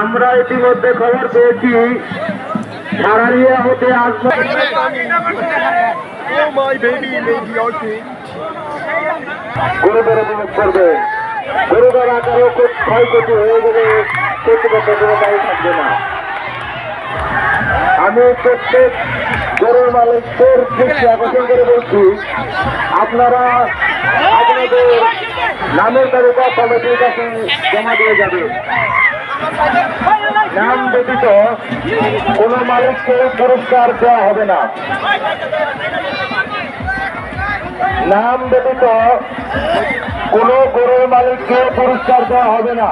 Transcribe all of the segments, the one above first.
আমরা ইতিমধ্যে খবর পেয়েছি সারারিয়া হতে আসব. গুরুতর অভিযোগ করবে। ক্ষয়ক্ষতি হয়ে গেলে কর্তৃপক্ষ দায়ী থাকবে না। আমি প্রত্যেক গরুর মালিকদের দৃষ্টি আকর্ষণ করে বলছি আপনারা আপনাদের নামের তালিকা কমিটির কাছে জমা দিয়ে যাবেন। নাম ব্যতীত কোন মানুষকে পুরস্কার দেওয়া হবে না। নাম ব্যতীত কোন গরুর মালিককে পুরস্কার দেওয়া হবে না।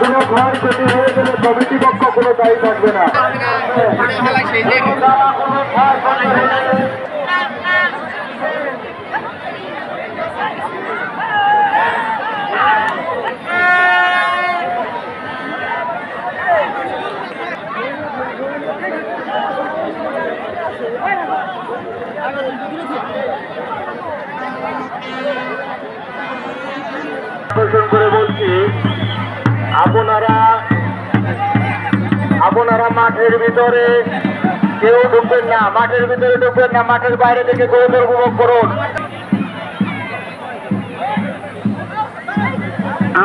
কোনো ক্ষয়ক্ষতি হয়ে কমিটি পক্ষ কোনো দায়ী থাকবে না। আপনারা মাঠের ভিতরে কেউ ঢুকবেন না, মাঠের ভিতরে ঢুকবেন না, মাঠের বাইরে থেকে গরুদের উপভোগ করুন।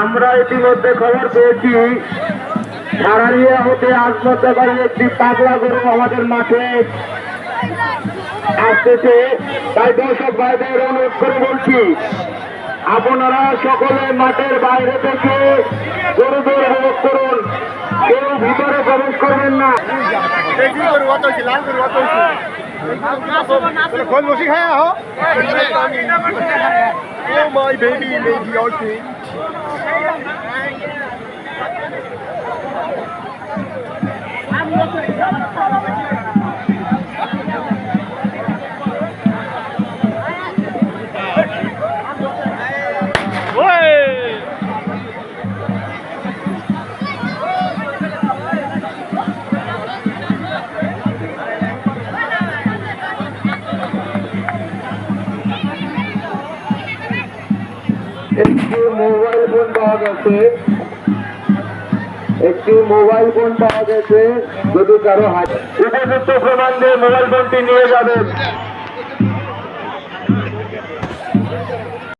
আমরা ইতিমধ্যে খবর পেয়েছি সারারিয়া হতে আসমতাবাড়ি একটি পাগলা গরু আমাদের মাঠে আসতেছে। তাই দর্শক ভাইদের অনুরোধ করে বলছি, আপনারা সকলে মাঠের বাইরে থেকে গরুদের উপভোগ করুন। প্রবেশ করবেন না Baby, guru, what is Lan guru, what is Kol moshi khaya ho? Oh my baby, baby, okay. একটি মোবাইল ফোন পাওয়া গেছে। একটি মোবাইল ফোন পাওয়া গেছে, যদি কারও হাত উপযুক্ত প্রমাণ দিয়ে মোবাইল ফোনটি নিয়ে যাবেন।